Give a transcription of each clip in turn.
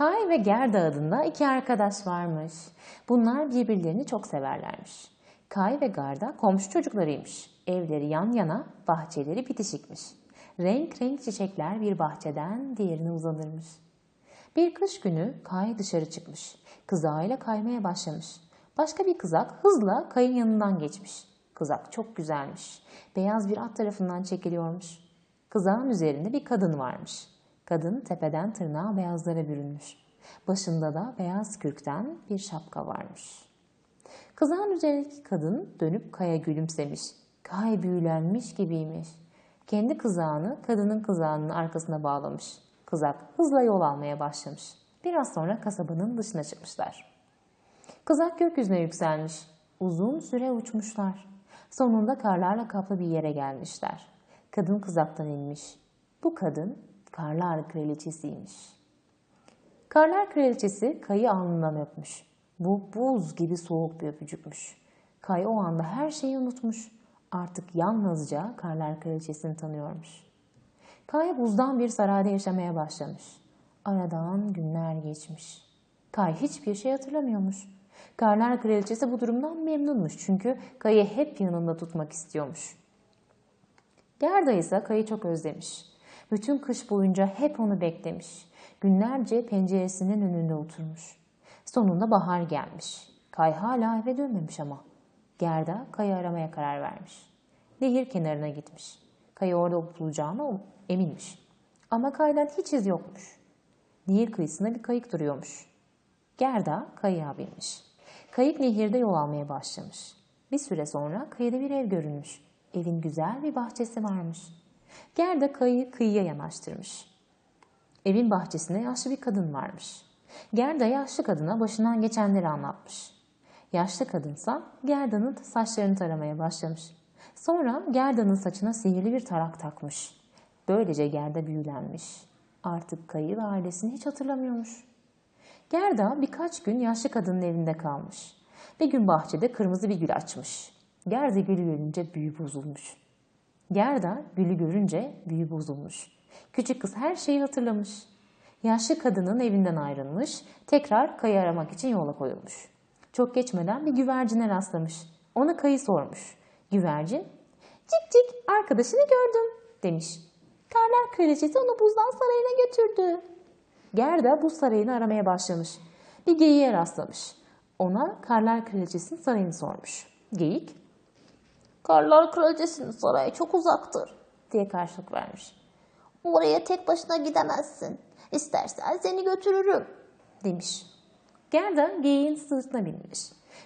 Kay ve Gerda adında iki arkadaş varmış. Bunlar birbirlerini çok severlermiş. Kay ve Gerda komşu çocuklarıymış. Evleri yan yana, bahçeleri bitişikmiş. Renk renk çiçekler bir bahçeden diğerine uzanırmış. Bir kış günü Kay dışarı çıkmış. Kızağıyla kaymaya başlamış. Başka bir kızak hızla Kay'ın yanından geçmiş. Kızak çok güzelmiş. Beyaz bir at tarafından çekiliyormuş. Kızağın üzerinde bir kadın varmış. Kadın tepeden tırnağa beyazlara bürünmüş. Başında da beyaz kürkten bir şapka varmış. Kızağın üzerindeki kadın dönüp Kay'a gülümsemiş. Kay büyülenmiş gibiymiş. Kendi kızağını kadının kızağının arkasına bağlamış. Kızak hızla yol almaya başlamış. Biraz sonra kasabanın dışına çıkmışlar. Kızak gökyüzüne yükselmiş. Uzun süre uçmuşlar. Sonunda karlarla kaplı bir yere gelmişler. Kadın kızaktan inmiş. Bu kadın karlar kraliçesiymiş. Karlar kraliçesi Kay'ı alnından öpmüş. Bu buz gibi soğuk bir öpücükmüş. Kay o anda her şeyi unutmuş. Artık yalnızca Karlar kraliçesini tanıyormuş. Kay buzdan bir sarayda yaşamaya başlamış. Aradan günler geçmiş. Kay hiçbir şey hatırlamıyormuş. Karlar kraliçesi bu durumdan memnunmuş çünkü Kay'ı hep yanında tutmak istiyormuş. Gerda ise Kay'ı çok özlemiş. Bütün kış boyunca hep onu beklemiş. Günlerce penceresinin önünde oturmuş. Sonunda bahar gelmiş. Kay hala eve dönmemiş ama. Gerda Kay'ı aramaya karar vermiş. Nehir kenarına gitmiş. Kay'ı orada bulacağına eminmiş. Ama Kay'dan hiç iz yokmuş. Nehir kıyısında bir kayık duruyormuş. Gerda kayığa binmiş. Kayık nehirde yol almaya başlamış. Bir süre sonra kıyıda bir ev görünmüş. Evin güzel bir bahçesi varmış. Gerda kayığı kıyıya yanaştırmış. Evin bahçesinde yaşlı bir kadın varmış. Gerda yaşlı kadına başından geçenleri anlatmış. Yaşlı kadınsa Gerda'nın saçlarını taramaya başlamış. Sonra Gerda'nın saçına sihirli bir tarak takmış. Böylece Gerda büyülenmiş. Artık Kayı ve ailesini hiç hatırlamıyormuş. Gerda birkaç gün yaşlı kadının evinde kalmış. Bir gün bahçede kırmızı bir gül açmış. Gerda gülü görünce büyü bozulmuş. Gerda gülü görünce büyü bozulmuş. Küçük kız her şeyi hatırlamış. Yaşlı kadının evinden ayrılmış, tekrar kayı aramak için yola koyulmuş. Çok geçmeden bir güvercine rastlamış. Ona kayı sormuş. Güvercin, cik cik arkadaşını gördüm demiş. Karlar kraliçesi onu buzdan sarayına götürdü. Gerda buz sarayını aramaya başlamış. Bir geyiğe rastlamış. Ona Karlar Kraliçesi'nin sarayını sormuş. Geyik, Karlar Kraliçesi'nin sarayı çok uzaktır diye karşılık vermiş. Oraya tek başına gidemezsin. İstersen seni götürürüm demiş. Gerda geyiğin sırtına binmiş.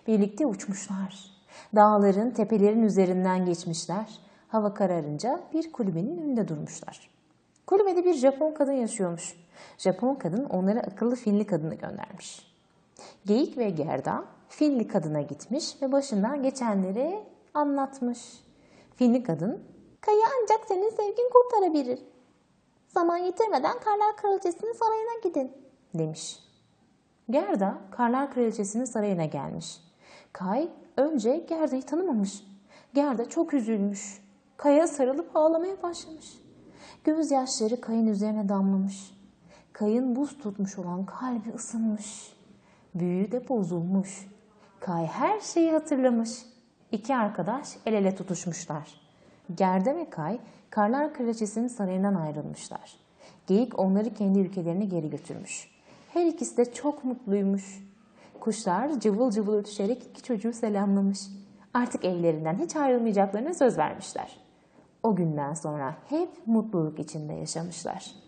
Birlikte uçmuşlar. Dağların, tepelerin üzerinden geçmişler. Hava kararınca bir kulübenin önünde durmuşlar. Kulübede bir Japon kadın yaşıyormuş. Japon kadın onlara akıllı Finli kadını göndermiş. Geyik ve Gerda Finli kadına gitmiş ve başından geçenleri anlatmış. Finli kadın, Kayı ancak senin sevgin kurtarabilir. Zaman yitirmeden Karlar Kraliçesi'nin sarayına gidin demiş. Gerda Karlar Kraliçesi'nin sarayına gelmiş. Kay önce Gerda'yı tanımamış. Gerda çok üzülmüş. Kay'a sarılıp ağlamaya başlamış. Gözyaşları Kay'ın üzerine damlamış. Kay'ın buz tutmuş olan kalbi ısınmış. Büyü de bozulmuş. Kay her şeyi hatırlamış. İki arkadaş el ele tutuşmuşlar. Gerda ve Kay, Karlar Kraliçesi'nin sarayından ayrılmışlar. Geyik onları kendi ülkelerine geri götürmüş. Her ikisi de çok mutluymuş. Kuşlar cıvıl cıvıl ötüşerek iki çocuğu selamlamış. Artık evlerinden hiç ayrılmayacaklarına söz vermişler. O günden sonra hep mutluluk içinde yaşamışlar.